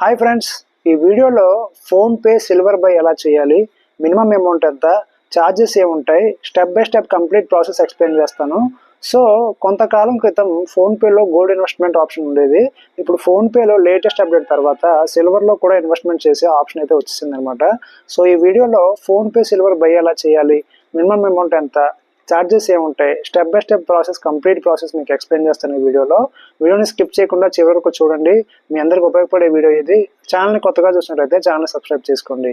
Hi friends ఈ వీడియోలో PhonePe silver buy ఎలా చేయాలి మినిమం అమౌంట్ ఎంత ఛార్జెస్ ఏముంటాయి step by step complete process explain చేస్తాను. సో కొంతకాలం క్రితం ఫోన్పేలో గోల్డ్ ఇన్వెస్ట్మెంట్ ఆప్షన్ ఉండేది. ఇప్పుడు ఫోన్పేలో లేటెస్ట్ అప్డేట్ తర్వాత సిల్వర్లో కూడా ఇన్వెస్ట్మెంట్ చేసే ఆప్షన్ అయితే వచ్చేసింది అనమాట సో ఈ వీడియోలో ఫోన్పే సిల్వర్ బై ఎలా చేయాలి మినిమం అమౌంట్ ఎంత ఛార్జెస్ ఏముంటాయి? Step by step process complete process మీకు ఎక్స్ప్లెయిన్ చేస్తాను ఈ వీడియోలో. వీడియోని స్కిప్ చేయకుండా చివరకు చూడండి. మీ అందరికి ఉపయోగపడే వీడియో ఇది. ఛానల్ని కొత్తగా చూసినట్లయితే ఛానల్ సబ్స్క్రైబ్ చేసుకోండి.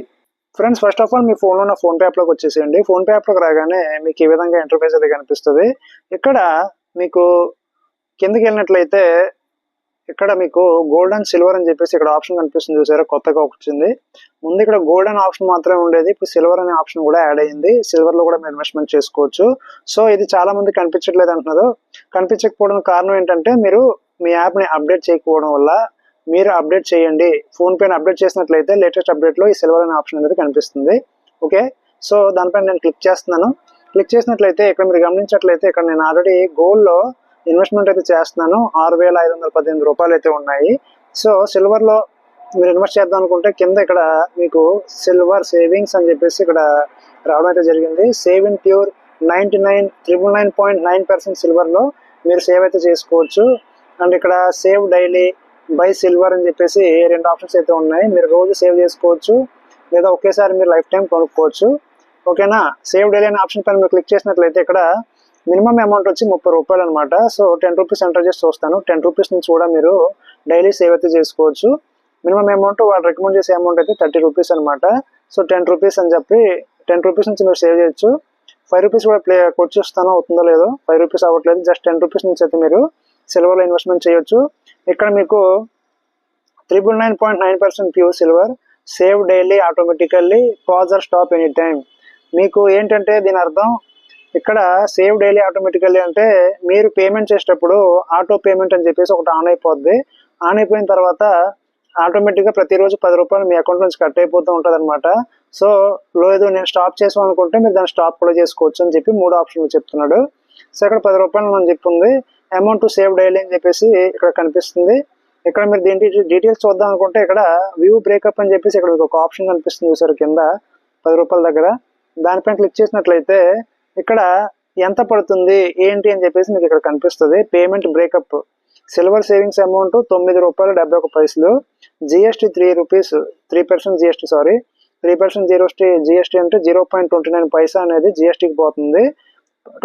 ఫ్రెండ్స్ ఫస్ట్ ఆఫ్ ఆల్ మీ ఫోన్లో ఉన్న ఫోన్పే యాప్లోకి వచ్చేసేయండి. ఫోన్పే యాప్లోకి రాగానే మీకు ఈ విధంగా ఇంటర్ఫేస్ అయితే కనిపిస్తుంది. ఇక్కడ మీకు కిందకి వెళ్ళినట్లయితే ఇక్కడ మీకు గోల్డ్ అండ్ సిల్వర్ అని చెప్పేసి ఇక్కడ ఆప్షన్ కనిపిస్తుంది చూసారా? కొత్తగా వచ్చింది. ముందు ఇక్కడ గోల్డ్ అండ్ ఆప్షన్ మాత్రమే ఉండేది. ఇప్పుడు సిల్వర్ అనే ఆప్షన్ కూడా యాడ్ అయ్యింది. సిల్వర్లో కూడా మీరు ఇన్వెస్ట్మెంట్ చేసుకోవచ్చు. సో ఇది చాలా మంది కనిపించట్లేదు అంటున్నారు. కనిపించకపోవడం కారణం ఏంటంటే మీరు మీ యాప్ని అప్డేట్ చేయకపోవడం వల్ల మీరు అప్డేట్ చేయండి. ఫోన్ పేని అప్డేట్ చేసినట్లయితే లేటెస్ట్ అప్డేట్లో ఈ సిల్వర్ అనే ఆప్షన్ అనేది కనిపిస్తుంది. ఓకే సో దానిపైన నేను క్లిక్ చేస్తున్నాను. క్లిక్ చేసినట్లయితే ఇక్కడ మీరు గమనించినట్లయితే ఇక్కడ నేను ఆల్రెడీ గోల్డ్లో ఇన్వెస్ట్మెంట్ అయితే చేస్తున్నాను. ఆరు వేల ఐదు వందల పద్దెనిమిది రూపాయలు అయితే ఉన్నాయి. సో సిల్వర్లో మీరు ఇన్వెస్ట్ చేద్దాం అనుకుంటే కింద ఇక్కడ మీకు సిల్వర్ సేవింగ్స్ అని చెప్పేసి ఇక్కడ రావడం అయితే జరిగింది. Save in pure ninety nine triple nine point nine percent సిల్వర్లో మీరు సేవ్ అయితే చేసుకోవచ్చు. అండ్ ఇక్కడ సేవ్ డైలీ బై సిల్వర్ అని చెప్పేసి రెండు ఆప్షన్స్ అయితే ఉన్నాయి. మీరు రోజు సేవ్ చేసుకోవచ్చు. లేదా ఒకేసారి మీరు లైఫ్ టైం కొనుక్కోవచ్చు. ఓకేనా? సేవ్ డైలీ అనే ఆప్షన్ పైన మీరు క్లిక్ చేసినట్లయితే ఇక్కడ మినిమం అమౌంట్ వచ్చి ముప్పై రూపాయలు అనమాట సో టెన్ రూపీస్ ఎంటర్ చేసి చూస్తాను. టెన్ రూపీస్ నుంచి కూడా మీరు డైలీ సేవ్ అయితే చేసుకోవచ్చు. మినిమం అమౌంట్ వాళ్ళు రికమెండ్ చేసే అమౌంట్ అయితే థర్టీ రూపీస్ అనమాట సో టెన్ రూపీస్ అని చెప్పి టెన్ రూపీస్ నుంచి మీరు సేవ్ చేయొచ్చు. ఫైవ్ రూపీస్ కూడా ప్లే కొట్టి అవుతుందో లేదో ఫైవ్ రూపీస్ అవ్వట్లేదు. జస్ట్ టెన్ రూపీస్ నుంచి అయితే మీరు సిల్వర్లో ఇన్వెస్ట్మెంట్ చేయొచ్చు. ఇక్కడ మీకు triple nine point nine percent pure silver save daily automatically pause or stop any time మీకు ఏంటంటే దీని అర్థం ఇక్కడ సేవ్ డైలీ ఆటోమేటికల్లీ అంటే మీరు పేమెంట్ చేసేటప్పుడు ఆటో పేమెంట్ అని చెప్పేసి ఒకటి ఆన్ అయిపోద్ది. ఆన్ అయిపోయిన తర్వాత ఆటోమేటిక్గా ప్రతిరోజు పది రూపాయలు మీ అకౌంట్ నుంచి కట్ అయిపోతూ ఉంటుంది అనమాట సో లేదు నేను స్టాప్ చేసాం అనుకుంటే మీరు దాన్ని స్టాప్ కూడా చేసుకోవచ్చు అని చెప్పి మూడు ఆప్షన్లు చెప్తున్నాడు. సో ఇక్కడ పది రూపాయలు మనం చెప్పింది. అమౌంట్ టు సేవ్ డైలీ అని చెప్పేసి ఇక్కడ కనిపిస్తుంది. ఇక్కడ మీరు దీని డీటెయిల్స్ చూద్దాం అనుకుంటే ఇక్కడ వ్యూ బ్రేకప్ అని చెప్పేసి ఇక్కడ మీకు ఒక ఆప్షన్ కనిపిస్తుంది చూసారు కింద పది రూపాయల దగ్గర. దానిపైన క్లిక్ చేసినట్లయితే ఇక్కడ ఎంత పడుతుంది ఏంటి అని చెప్పేసి మీకు ఇక్కడ కనిపిస్తుంది. Payment breakup silver savings amount తొమ్మిది రూపాయలు డెబ్బై ఒక పైసలు. GST three rupees three percent GST sorry three percent zero GST అంటే జీరో పాయింట్ ట్వంటీ నైన్ పైసా అనేది జిఎస్టీకి పోతుంది.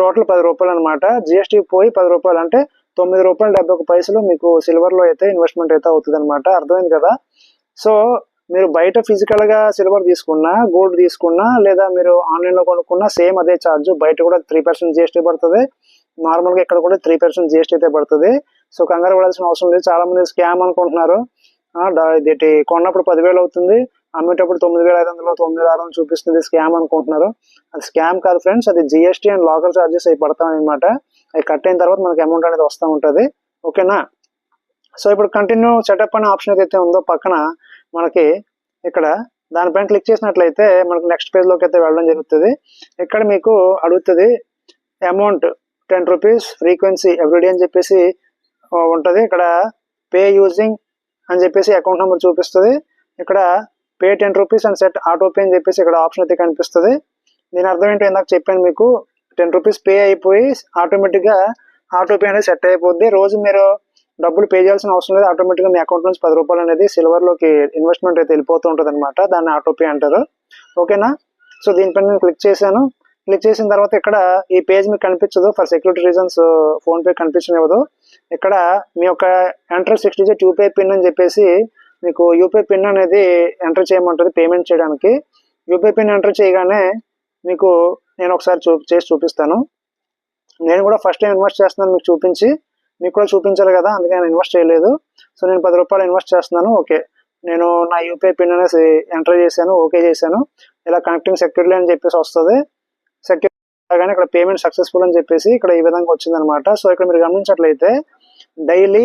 టోటల్ పది రూపాయలు అనమాట జిఎస్టీ పోయి పది రూపాయలు అంటే తొమ్మిది రూపాయలు డెబ్బై ఒక పైసలు మీకు సిల్వర్లో అయితే ఇన్వెస్ట్మెంట్ అయితే అవుతుంది అనమాట అర్థమైంది కదా? సో మీరు బయట ఫిజికల్గా సిల్వర్ తీసుకున్నా గోల్డ్ తీసుకున్నా లేదా మీరు ఆన్లైన్లో కొనుక్కున్నా సేమ్ అదే ఛార్జ్ బయట కూడా త్రీ పర్సెంట్ జిఎస్టీ పడుతుంది. నార్మల్గా ఇక్కడ కూడా త్రీ పర్సెంట్ జిఎస్టీ అయితే పడుతుంది. సో కంగారు పడాల్సిన అవసరం లేదు. చాలా మంది స్కామ్ అనుకుంటున్నారు. ఆ, కొన్నప్పుడు పదివేలు అవుతుంది. అమ్మేటప్పుడు తొమ్మిది వేల ఐదు వందలు తొమ్మిది ఆరు వందలు చూపిస్తుంది స్కామ్ అనుకుంటున్నారు. అది స్కామ్ కాదు ఫ్రెండ్స్ అది జిఎస్టీ అండ్ లోకల్ చార్జెస్ అవి పడతాం అనమాట అవి కట్ అయిన తర్వాత మనకి అమౌంట్ అనేది వస్తూ ఉంటుంది. ఓకేనా సో ఇప్పుడు కంటిన్యూ సెటప్ అనే ఆప్షన్ ఏదైతే ఉందో పక్కన మనకి ఇక్కడ దానిపైన క్లిక్ చేసినట్లయితే మనకు నెక్స్ట్ పేజ్లోకి అయితే వెళ్ళడం జరుగుతుంది. ఇక్కడ మీకు అడుగుతుంది amount ten rupees frequency everyday అని చెప్పేసి ఉంటుంది. ఇక్కడ పే యూజింగ్ అని చెప్పేసి అకౌంట్ నెంబర్ చూపిస్తుంది. ఇక్కడ pay ten rupees and set auto pay అని చెప్పేసి ఇక్కడ ఆప్షన్ అయితే కనిపిస్తుంది. దీని అర్థం ఏంటో ఇందాక చెప్పాను మీకు. టెన్ రూపీస్ పే అయిపోయి ఆటోమేటిక్గా ఆటో పే అనేది సెట్ అయిపోద్ది. రోజు మీరు డబ్బులు పే చేయాల్సిన అవసరం లేదు. ఆటోమేటిక్గా మీ అకౌంట్ నుంచి పది రూపాయలు అనేది సిల్వర్లోకి ఇన్వెస్ట్మెంట్ అయితే వెళ్ళిపోతూ ఉంటుంది అనమాట దాన్ని ఆటోపే అంటారు. ఓకేనా సో దీనిపైన నేను క్లిక్ చేశాను. క్లిక్ చేసిన తర్వాత ఇక్కడ ఈ పేజ్ మీకు కనిపించదు. ఫర్ సెక్యూరిటీ రీజన్స్ ఫోన్పే కనిపించనివ్వదు ఇక్కడ మీ యొక్క enter six digit UPI pin అని చెప్పేసి మీకు యూపీఐ పిన్ అనేది ఎంటర్ చేయమంటుంది పేమెంట్ చేయడానికి. యూపీఐ పిన్ ఎంటర్ చేయగానే మీకు నేను ఒకసారి చూ చేసి చూపిస్తాను. నేను కూడా ఫస్ట్ టైం ఇన్వెస్ట్ చేస్తున్నాను. మీకు చూపించి మీకు కూడా చూపించాలి కదా అందుకే నేను ఇన్వెస్ట్ చేయలేదు. సో నేను పది రూపాయలు ఇన్వెస్ట్ చేస్తున్నాను. ఓకే. నేను నా యూపీఐ పిన్ అనేసి ఎంటర్ చేశాను. ఓకే చేశాను. ఇలా కనెక్టింగ్ సెక్యూర్లీ అని చెప్పేసి వస్తుంది. సెక్యూర్ కానీ ఇక్కడ పేమెంట్ సక్సెస్ఫుల్ అని చెప్పేసి ఇక్కడ ఈ విధంగా వచ్చిందనమాట. సో ఇక్కడ మీరు గమనించినట్లయితే డైలీ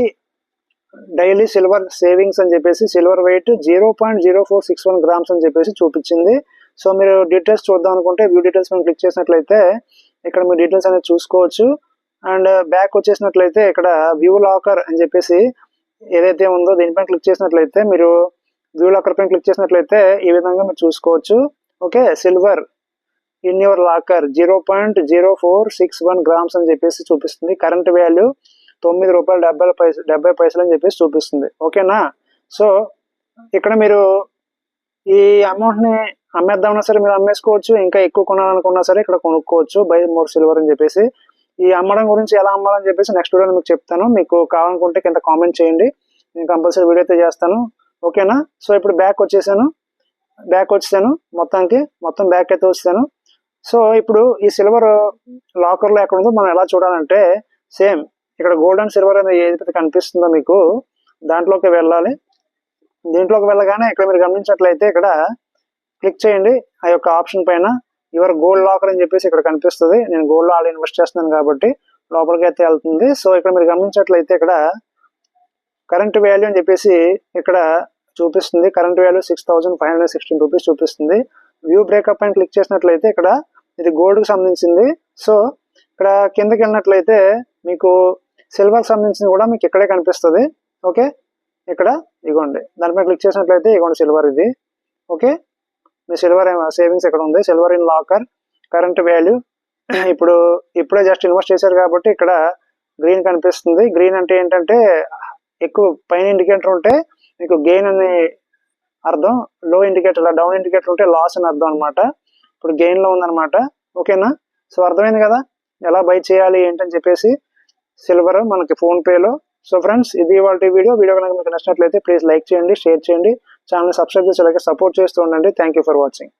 డైలీ సిల్వర్ సేవింగ్స్ అని చెప్పేసి silver weight zero point zero four six one grams అని చెప్పేసి చూపించింది. సో మీరు డీటెయిల్స్ చూద్దాం అనుకుంటే వ్యూ డీటెయిల్స్ మనం క్లిక్ చేసినట్లయితే ఇక్కడ మీరు డీటెయిల్స్ అనేది చూసుకోవచ్చు. అండ్ బ్యాక్ వచ్చేసినట్లయితే ఇక్కడ వ్యూ లాకర్ అని చెప్పేసి ఏదైతే ఉందో దీనిపైన క్లిక్ చేసినట్లయితే మీరు వ్యూ లాకర్ పైన క్లిక్ చేసినట్లయితే ఈ విధంగా మీరు చూసుకోవచ్చు. Okay silver in your locker zero point zero four six one grams అని చెప్పేసి చూపిస్తుంది. కరెంట్ వాల్యూ తొమ్మిది రూపాయలు డెబ్బై పైసలు డెబ్బై పైసలు అని చెప్పేసి చూపిస్తుంది. ఓకేనా? సో ఇక్కడ మీరు ఈ అమౌంట్ని అమ్మేద్దామన్నా సరే మీరు అమ్మేసుకోవచ్చు. ఇంకా ఎక్కువ కొనాలనుకున్నా సరే ఇక్కడ కొనుక్కోవచ్చు. బై మోర్ సిల్వర్ అని చెప్పేసి. ఈ అమ్మడం గురించి ఎలా అమ్మాలని చెప్పేసి నెక్స్ట్ వీడియో మీకు చెప్తాను. మీకు కావాలనుకుంటే కింద కామెంట్ చేయండి. నేను కంపల్సరీ వీడియో అయితే చేస్తాను. ఓకేనా సో ఇప్పుడు బ్యాక్ వచ్చేసాను. బ్యాక్ వచ్చేసాను. మొత్తానికి మొత్తం బ్యాక్ అయితే వచ్చేసాను. సో ఇప్పుడు ఈ సిల్వర్ లాకర్లో ఎక్కడ ఉందో మనం ఎలా చూడాలంటే సేమ్ ఇక్కడ గోల్డ్ అండ్ సిల్వర్ అనేది ఏదైతే కనిపిస్తుందో మీకు దాంట్లోకి వెళ్ళాలి. దీంట్లోకి వెళ్ళగానే ఇక్కడ మీరు గమనించినట్లయితే ఇక్కడ క్లిక్ చేయండి. ఆ యొక్క ఆప్షన్ పైన యువర్ గోల్డ్ లాకర్ అని చెప్పేసి ఇక్కడ కనిపిస్తుంది. నేను గోల్డ్లో ఆల్రెడీ ఇన్వెస్ట్ చేస్తున్నాను కాబట్టి లోపలికి అయితే వెళ్తుంది. సో ఇక్కడ మీరు గమనించినట్లయితే ఇక్కడ కరెంట్ వాల్యూ అని చెప్పేసి ఇక్కడ చూపిస్తుంది. Current value six thousand five hundred sixteen rupees చూపిస్తుంది. వ్యూ బ్రేకప్ అని క్లిక్ చేసినట్లయితే ఇక్కడ ఇది గోల్డ్కి సంబంధించింది. సో ఇక్కడ కిందకి వెళ్ళినట్లయితే మీకు సిల్వర్ సంబంధించింది కూడా మీకు ఇక్కడే కనిపిస్తుంది. ఓకే? ఇక్కడ ఇగోండి. దానిపై క్లిక్ చేసినట్లయితే ఇగోండి సిల్వర్ ఇది. ఓకే? మీ సిల్వర్ సేవింగ్స్ ఇక్కడ ఉంది. Silver in locker current value. ఇప్పుడు ఇప్పుడే జస్ట్ ఇన్వెస్ట్ చేశారు కాబట్టి ఇక్కడ గ్రీన్ కనిపిస్తుంది. గ్రీన్ అంటే ఏంటంటే ఎక్కువ పైన ఇండికేటర్ ఉంటే మీకు గెయిన్ అని అర్థం లో ఇండికేటర్ డౌన్ ఇండికేటర్ ఉంటే లాస్ అని అర్థం అనమాట ఇప్పుడు గెయిన్లో ఉందనమాట ఉందన్నమాట. ఓకేనా? సో అర్థమైంది కదా? ఎలా బై చేయాలి ఏంటని చెప్పేసి సిల్వర్ మనకి ఫోన్పేలో సో ఫ్రెండ్స్ ఇది వాళ్ళ వీడియో. వీడియో కనుక మీకు నచ్చినట్లయితే ప్లీజ్ లైక్ చేయండి షేర్ చేయండి. ఛానల్ సబ్స్క్రైబ్ చేసి అలాగే సపోర్ట్ చేస్తూ ఉండండి. Thank you for watching